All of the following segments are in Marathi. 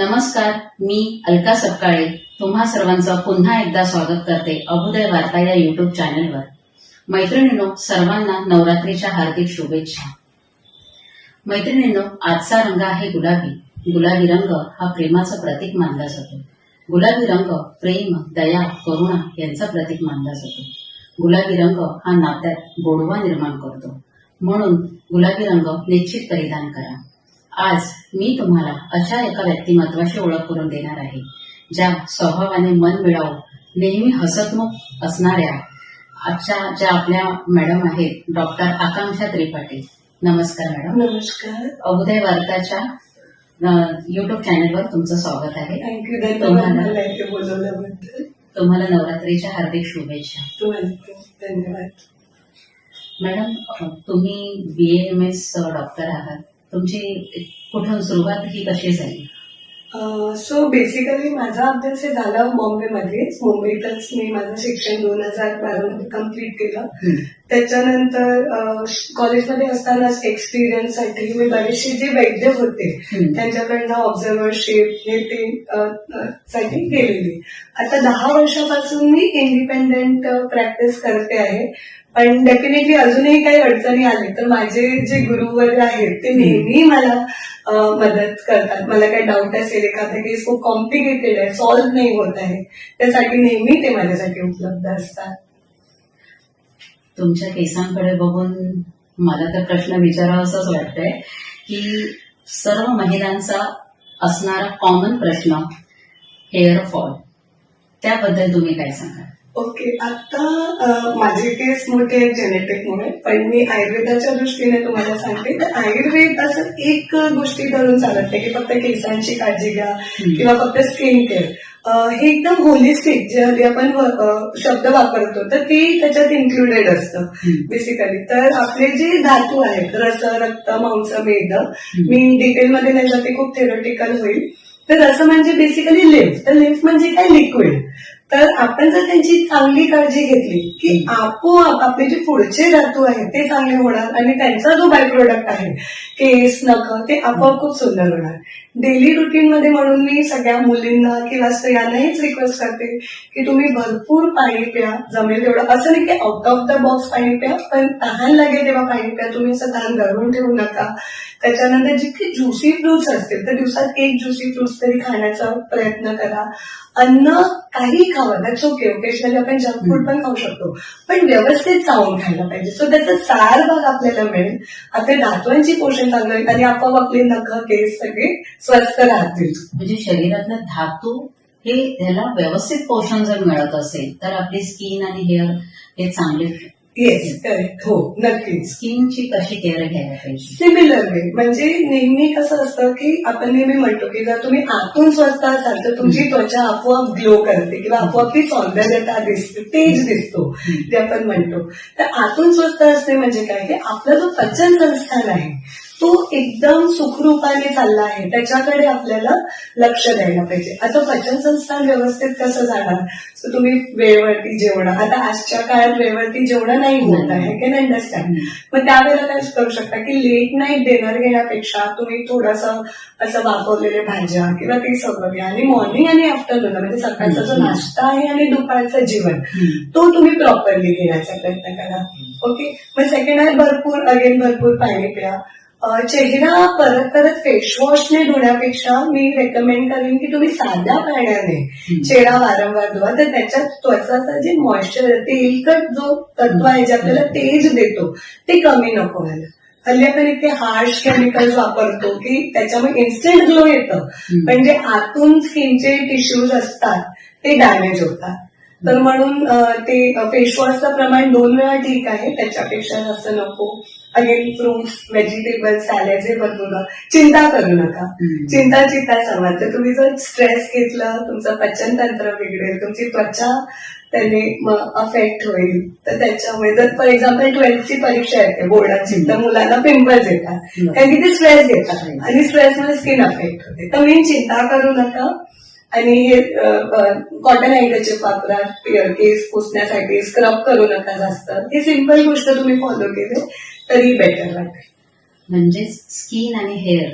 नमस्कार मी अलका सपकाळे तुम्हा सर्वांचं पुन्हा एकदा स्वागत करते अभुदय वार्ता या युट्यूब चॅनलवर मैत्रिणींनो सर्वांना नवरात्रीच्या हार्दिक शुभेच्छा. मैत्रिणींनो आजचा रंग आहे गुलाबी. गुलाबी रंग हा प्रेमाचं प्रतीक मानला जातो. गुलाबी रंग प्रेम दया करुणा यांचा प्रतीक मानला जातो. गुलाबी रंग हा नात्यात गोडवा निर्माण करतो. म्हणून गुलाबी रंग निश्चित परिधान करा. आज मी तुम्हाला अशा एका व्यक्तिमत्वाची ओळख करून देणार आहे ज्या स्वभावाने मन मिळावं नेहमी हसतमुख असणाऱ्या आजच्या ज्या आपल्या मॅडम आहेत डॉक्टर आकांक्षा त्रिपाठी. नमस्कार मॅडम. नमस्कार. अभुदय वार्ताच्या युट्यूब चॅनलवर तुमचं स्वागत आहे. तुम्हाला- नवरात्रीच्या हार्दिक शुभेच्छा. धन्यवाद. मॅडम तुम्ही बी एम एस डॉक्टर आहात. तुमची कुठून सुरुवात ही कशी झाली? सो बेसिकली माझा अभ्यास हे झाला बॉम्बेमध्येच मुंबईतच मी माझं शिक्षण दोन हजार बारामध्ये कंप्लीट केलं. त्याच्यानंतर कॉलेजमध्ये असतानाच एक्सपिरियन्ससाठी मी बरेचसे जे वैद्य होते. त्यांच्याकडनं ऑब्झर्वरशिप हे ते साठी गेलेली आता दहा वर्षापासून मी इंडिपेंडेंट प्रॅक्टिस करते आहे. पण डेफिनेटली अजूनही काही अडचणी आले तर माझे जे गुरु वगैरे आहेत ते नेहमी मला मदत करतात. मला काही डाऊट असेल एखादा केस खूप कॉम्प्लिकेटेड आहे सॉल्व्ह नाही होत आहे त्यासाठी नेहमी ते माझ्यासाठी उपलब्ध असतात. तुमच्या केसांकडे बघून मला तर प्रश्न विचारावा असंच वाटतंय की सर्व महिलांचा असणारा कॉमन प्रश्न हेअर फॉल त्याबद्दल तुम्ही काय सांगाल? ओके आता माझे केस मोठे जेनेटिकमुळे पण मी आयुर्वेदाच्या दृष्टीने तुम्हाला सांगते तर आयुर्वेद असं एक गोष्टी धरून चालत नाही की फक्त केसांची काळजी घ्या किंवा फक्त स्किन केअर हे एकदम होलिस्टिक जे आपण शब्द वापरतो तर ते त्याच्यात इन्क्लुडेड असतं. बेसिकली तर आपले जे धातू आहेत रस रक्त मांस मेद मी डिटेलमध्ये नाही जाते खूप थेरॉटिकल होईल. तर रस म्हणजे बेसिकली लिम्फ तर लिम्फ म्हणजे काय? लिक्विड तर आपण जर त्यांची चांगली काळजी घेतली की आपोआप आपले जे पुढचे धातू आहेत ते चांगले होणार आणि त्यांचा जो बाय प्रोडक्ट आहे केस नख ते आपोआप खूप सुंदर होणार. डेली रुटीन मध्ये म्हणून मी सगळ्या मुलींना किंवा स्त्रियांना हेच रिक्वेस्ट करते की तुम्ही भरपूर पाणी प्या जमेल तेवढं. असं नाही की आउट ऑफ द बॉक्स पाणी प्या पण तहान लागेल तेव्हा पाणी प्या. तुम्ही असं तहान धरून ठेवू नका. त्याच्यानंतर जितके ज्युसी फ्रुट्स असतील तर दिवसात एक ज्युसी फ्रुट्स तरी खाण्याचा प्रयत्न करा. अन्न काही खावं दॅट्स ओके ओकेशनली आपण जंक फूड पण खाऊ शकतो. पण व्यवस्थित चावून खायला पाहिजे. सो त्याचा सार भाग आपल्याला मिळेल. आपल्या धातूंची पोषण चांगलं होईल आणि आपोआप आपले नख केस सगळे स्वस्थ राहतील. म्हणजे शरीरातलं धातू हे ह्याला व्यवस्थित पोषण जर मिळत असेल तर आपली स्किन आणि हेअर हे चांगले येस करेक्ट हो नक्कीच. स्किनची कशी केअर घ्यायला पाहिजे. सिमिलर वे म्हणजे नेहमी कसं असतं की आपण नेहमी म्हणतो की जर तुम्ही आतून स्वस्त असाल तर तुमची त्वचा आपोआप ग्लो करते किंवा आपोआप ती सौंदर्यता दिसते तेज दिसतो ते आपण म्हणतो. तर आतून स्वस्त असते म्हणजे काय? की आपला जो पचन संस्थान आहे तो एकदम सुखरूपाने चालला आहे. त्याच्याकडे आपल्याला लक्ष द्यायला पाहिजे. आता पचन संस्थान व्यवस्थित कसं जाणार? तुम्ही वेळेवरती जेवणं. आता आजच्या काळात वेळेवरती जेवणं नाही होत आहे कॅन अंडरस्टँड मग त्यावेळेला काय करू शकता की लेट नाईट डिनर घेण्यापेक्षा तुम्ही थोडंसं असं वापरलेले भाज्या किंवा ते सगळं घ्या. आणि मॉर्निंग आणि आफ्टरनून म्हणजे सकाळचा जो नाश्ता आहे आणि दुपारचं जेवण तो तुम्ही प्रॉपरली घेण्याचा प्रयत्न करा. ओके मग सेकंड आहे भरपूर अगेन भरपूर पाणी प्या. चेहरा परत परत फेसवॉशने धुण्यापेक्षा मी रेकमेंड करेन की तुम्ही साध्या पाण्याने चेहरा वारंवार धुवा. तर त्याच्यात त्वचाचा जे मॉइश्चर तेलकट जो तत्व आहे जे आपल्याला तेज देतो ते कमी नको व्हायला. हल्ली आपण इतके हार्श केमिकल्स वापरतो की त्याच्यामुळे इन्स्टंट ग्लो येतं. पण जे आतून स्किनचे टिश्यूज असतात ते डॅमेज होतात. तर म्हणून ते फेसवॉशचं प्रमाण दोन वेळा ठीक आहे. त्याच्यापेक्षा जास्त नको. अगेन फ्रुट्स व्हेजिटेबल्स सॅलेड हे खा. चिंता करू नका. चिंता चिंता समाज तर तुम्ही जर स्ट्रेस घेतला तुमचं पचनतंत्र बिघडेल तुमची त्वचा त्याने अफेक्ट होईल. तर त्याच्यामुळे जर फॉर एक्झाम्पल ट्वेल्थची परीक्षा येते बोर्डाची तर मुलांना पिंपल्स येतात. कारण की ते स्ट्रेस घेतात आणि स्ट्रेसमुळे स्किन अफेक्ट होते. तर मी चिंता करू नका. आणि हे कॉटन अँकरचिप वापरा केस पुसण्यासाठी स्क्रब करू नका जास्त. हे सिंपल गोष्ट तुम्ही फॉलो केले. तरी बेटर वाटेल म्हणजे स्किन आणि हेअर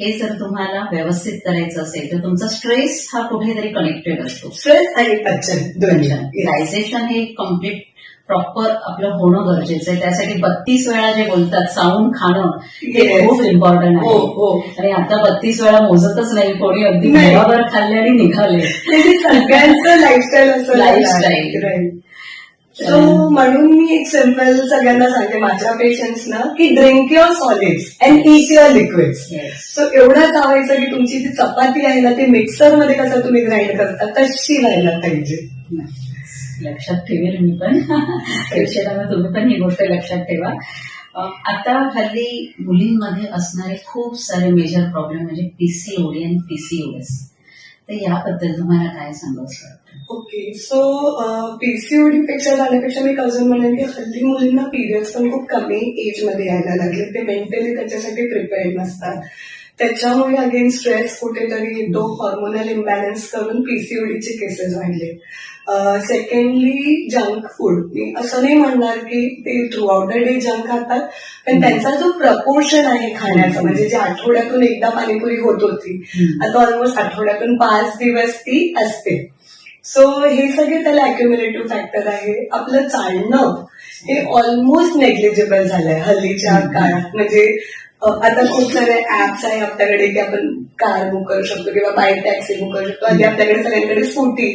हे जर तुम्हाला व्यवस्थित करायचं असेल तर तुमचा स्ट्रेस हा कुठेतरी कनेक्टेड असतो. स्ट्रेस आणि पचन दोन्ही. डायजेशन हे कंप्लीट प्रॉपर आपलं होणं गरजेचं आहे. त्यासाठी बत्तीस वेळा जे बोलतात चावून खाणं हे. खूप इम्पॉर्टंट हो आहे. हो. आणि आता बत्तीस वेळा मोजतच नाही कोणी अगदी खाल्ले आणि निघाले. सगळ्यांचं लाईफस्टाईल असं Lifestyle. सो म्हणून मी एक सिंपल सगळ्यांना सांगते माझ्या पेशंट्सना की drink your solids and eat your liquids. So एवढं चावायचं की तुमची जी चपाती आहे ना ती मिक्सरमध्ये कसं तुम्ही ग्राइंड करता तशी व्हायला पाहिजे. लक्षात ठेवेल मी पण. प्रेक्षकांना तुम्ही पण ही गोष्ट लक्षात ठेवा. आता हल्ली मुलींमध्ये असणारे खूप सारे मेजर प्रॉब्लेम म्हणजे पीसीओडी आणि पीसीओएस तर याबद्दल तुम्हाला काय सांगायचं ओके सो पीसीओडी पेक्षा जाण्यापेक्षा मी अजून म्हणेन की हल्ली मुलींना पिरियड्स पण खूप कमी एजमध्ये यायला लागले. ते मेंटली त्याच्यासाठी प्रिपेअर्ड नसतात. त्याच्यामुळे अगेन स्ट्रेस कुठेतरी येतो हॉर्मोनल इम्बॅलन्स करून पीसीओडीचे केसेस वाढले. सेकंडली जंक फूड मी असं नाही म्हणणार की ते throughout the day junk खातात पण त्यांचा जो प्रपोर्शन आहे खाण्याचा म्हणजे जे आठवड्यातून एकदा पाणीपुरी होत होती आता ऑलमोस्ट आठवड्यातून पाच दिवस ती असते. सो हे सगळे त्याला अक्युम्युलेटिव्ह फॅक्टर आहे. आपलं चालणं हे ऑलमोस्ट नेग्लिजिबल झालंय हल्लीच्या काळात. म्हणजे आता खूप सारे ऍप्स आहे आपल्याकडे की आपण कार बुक करू शकतो किंवा बाईक टॅक्सी बुक करू शकतो. आधी आपल्याकडे सगळ्यांकडे स्कूटी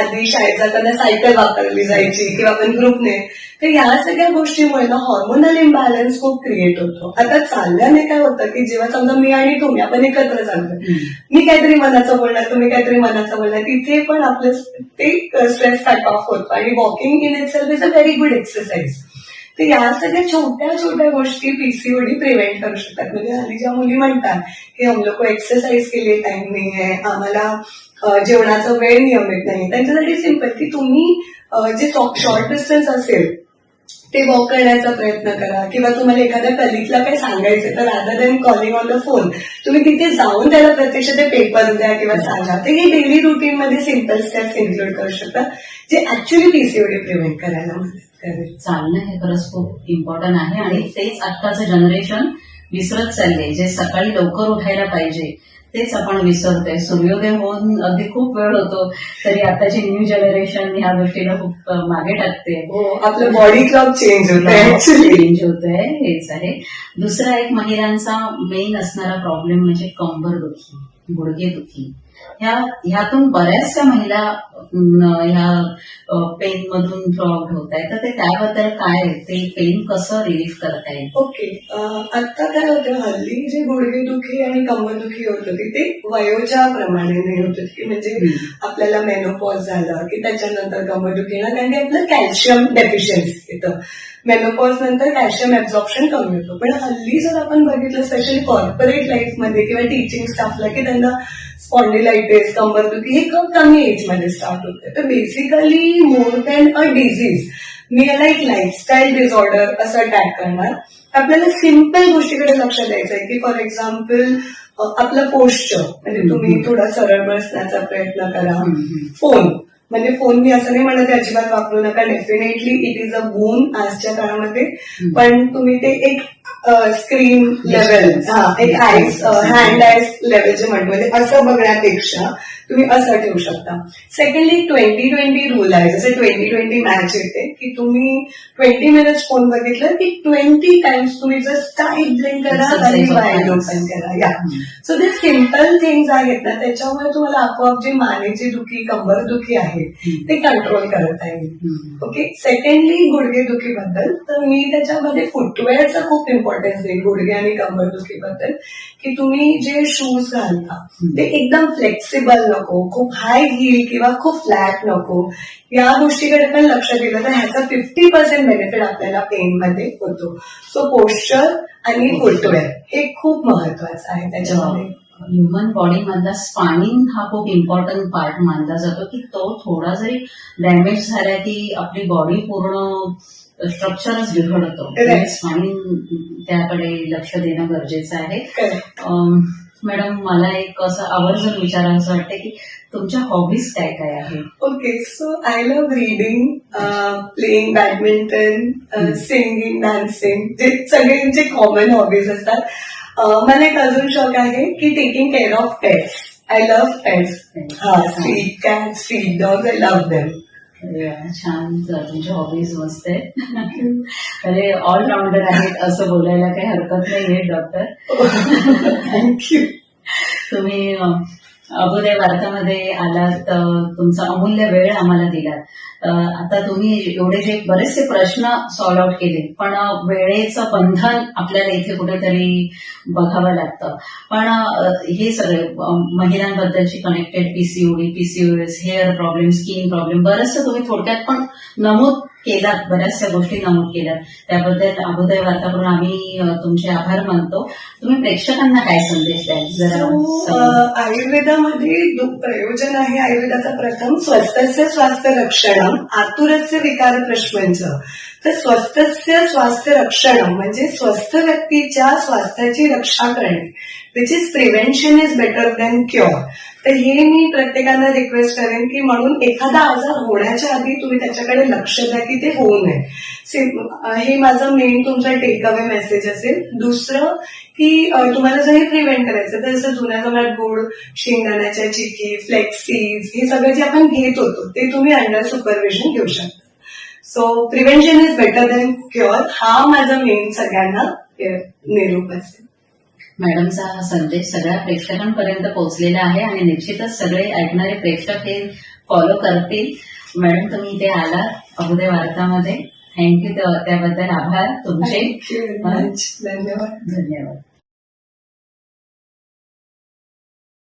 आधी शाळेत जाताना सायकल वापरली जायची किंवा आपण ग्रुपने तर या सगळ्या गोष्टीमुळे ना हॉर्मोनल इम्बॅलन्स खूप क्रिएट होतो. आता चालल्याने काय होतं की जेव्हा समजा मी आणि तुम्ही आपण एकत्र चालतोय. मी काहीतरी मनाचं बोलणार तुम्ही काहीतरी मनाचं बोलणार. तिथे पण आपलं ते स्ट्रेस कट ऑफ होतो. आणि walking in itself is a very good exercise तर या सगळ्या छोट्या छोट्या गोष्टी पीसीओडी प्रिव्हेंट करू शकतात. म्हणजे हल्ली ज्या मुली म्हणतात की हम लोक एक्सरसाइज के लिए टाइम नाही आहे आम्हाला जेवणाचा वेळ नियमित नाही. त्यांच्यासाठी सिंपल की तुम्ही जे शॉर्ट डिस्टन्स असेल ते वॉक करण्याचा प्रयत्न करा. किंवा तुम्हाला एखाद्या कलिकला काही सांगायचं तर rather than calling on the phone तुम्ही तिथे जाऊन त्याला प्रत्यक्ष ते पेपर द्या किंवा सांगा. ते हे डेली रुटीन मध्ये सिंपल स्टेप्स इन्क्लूड करू शकतात जे ऍक्च्युली पीसीओडी प्रिव्हेंट करायला मदत करेल. चालणं हे खरंच खूप इम्पॉर्टंट आहे. आणि तेच आत्ताचं जनरेशन विसरत चालले जे सकाळी लवकर उठायला पाहिजे तेच आपण विसरतोय. सूर्योदय होऊन अगदी खूप वेळ होतो तरी आताची न्यू जनरेशन ह्या गोष्टीला खूप मागे टाकते. आपलं बॉडी क्लॉक चेंज होतं. चेंज होतोय हेच आहे. दुसरा एक महिलांचा मेन असणारा प्रॉब्लेम म्हणजे कंबर दुखी. गुडघे दुखी ह्या ह्यातून बऱ्याचशा महिला ह्या पेन मधून फ्रॉड होत आहेत तर ते त्याबद्दल काय ते पेन कसं रिलीफ करता येईल? ओके. आता काय होतं? हल्ली जे गुडघेदुखी आणि कंबरदुखी होत होती ते वयोच्या प्रमाणे नाही होत. होती की म्हणजे. आपल्याला मेनोपॉज झालं की त्याच्यानंतर कंबरदुखी येणार कारण की आपलं कॅल्शियम डेफिशियन्सी येतं. मेनोपॉज नंतर कॅल्शियम ऍब्झॉर्प्शन कमी होतं. पण हल्ली जर आपण बघितलं स्पेशली कॉर्पोरेट लाईफमध्ये किंवा टीचिंग स्टाफला की त्यांना स्पॉन्डिलायटिस कंबरदुखी हे खूप कमी एजमध्ये स्टार्ट होते. तर basically more than a disease मी याला एक लाईफस्टाईल डिसऑर्डर असं टॅग करणार. आपल्याला सिंपल गोष्टीकडे लक्ष द्यायचं आहे की फॉर एक्झाम्पल आपलं पोस्चर म्हणजे तुम्ही थोडा सरळ बसण्याचा प्रयत्न करा. फोन म्हणजे फोन मी असं नाही म्हणत अजिबात वापरू नका. डेफिनेटली इट इज अ बून आजच्या काळामध्ये. पण तुम्ही ते एक स्क्रीन लेवल एक आईस हँड आईस लेवल जे म्हणतो. म्हणजे असं बघण्यापेक्षा तुम्ही असं ठेवू शकता. सेकंडली ट्वेंटी ट्वेंटी रूल आहे. जसे ट्वेंटी ट्वेंटी मॅच येते की तुम्ही ट्वेंटी मिनिट्स फोन बघितलं की ट्वेंटी टाइम्स तुम्ही जस्ट टाईट ड्रिंक करा आणि वाईड hands. ओपन करा. या सो ते सिंपल थिंग्स आहेत ना त्याच्यामुळे तुम्हाला आपोआप जी मानेची दुखी कंबर दुखी आहे ते कंट्रोल करता येईल. ओके सेकंडली गुडघे दुखीबद्दल तर मी त्याच्यामध्ये फुटवेअरचा खूप इम्पॉर्टन्स देईल गुडघे आणि कंबर दुखीबद्दल की तुम्ही जे शूज घालता ते एकदम फ्लेक्सिबल नको खूप हाय हील किंवा खूप फ्लॅट नको या गोष्टीकडे पण लक्ष दिलं तर ह्याचा फिफ्टी पर्सेंट बेनिफिट आपल्याला पेन मध्ये होतो. सो पोस्चर आणि फुटवेअर हे खूप महत्वाचं आहे त्याच्यामध्ये. ह्युमन बॉडी मधला स्पायनिंग हा खूप इम्पॉर्टंट पार्ट मानला जातो की तो थोडा जरी डॅमेज झाला की आपली बॉडी पूर्ण स्ट्रक्चरच बिघडतो. Right. स्पायनिंग त्याकडे लक्ष देणं गरजेचं आहे. मॅडम मला एक असं आवर्जून विचारावंसं वाटतं की तुमच्या हॉबीज काय काय आहेत? Okay so I love reading playing badminton singing dancing जे सगळे जे कॉमन हॉबीज असतात. अं, मला एक अजून शॉक आहे की taking care of pets I love pets हा street cat street dog I love them छान तुमच्या हॉबीज मस्त आहे अरे ऑलराऊंडर आहेत असं बोलायला काही हरकत नाहीये डॉक्टर थँक्यू तुम्ही अ, अगोदर भारतामध्ये आलात तुमचा अमूल्य वेळ आम्हाला दिलात आता तुम्ही एवढे जे बरेचसे प्रश्न सॉल्व आउट केले पण वेळेचं बंधन आपल्याला इथे कुठेतरी बघावं लागतं. पण हे सगळे महिलांबद्दलची connected PCOD PCOS hair problem skin problem बरंचसं तुम्ही थोडक्यात पण नमूद केलात बऱ्याचशा गोष्टी नमूद केल्यात. त्याबद्दल अभुदय वार्ताकडून आम्ही तुमचे आभार मानतो. तुम्ही प्रेक्षकांना काय संदेश द्याल? आयुर्वेदामध्ये प्रयोजन आहे आयुर्वेदाचा प्रथम स्वस्तस्य स्वास्थ्य रक्षणम आतुरस्य विकार प्रश्नच. तर स्वस्तस्य स्वास्थ्य रक्षणम म्हणजे स्वस्थ व्यक्तीच्या स्वास्थ्याची रक्षा करणे. Which is prevention is better than cure तर हे मी प्रत्येकाला रिक्वेस्ट करेन की म्हणून एखादा आजार होण्याच्या आधी तुम्ही त्याच्याकडे लक्ष द्या की ते होऊ नये. हे माझं मेन तुमचा टेक अवे मेसेज असेल. दुसरं की तुम्हाला जर हे प्रिव्हेंट करायचं तर जसं जुन्या जमान्यात गोड शेंगदाण्याच्या चिकी फ्लेक्सीज हे सगळं जे आपण घेत होतो ते तुम्ही अंडर सुपरविजन घेऊ शकता. So prevention is better than cure हा माझा मेन सगळ्यांना निरूप असेल. मॅडमचा हा संदेश सगळ्या प्रेक्षकांपर्यंत पोहोचलेला आहे आणि निश्चितच सगळे ऐकणारे प्रेक्षक हे फॉलो करतील. मॅडम तुम्ही इथे आलात अभुदय वार्तामध्ये. थँक्यू त्याबद्दल आभार तुमचे. धन्यवाद. धन्यवाद.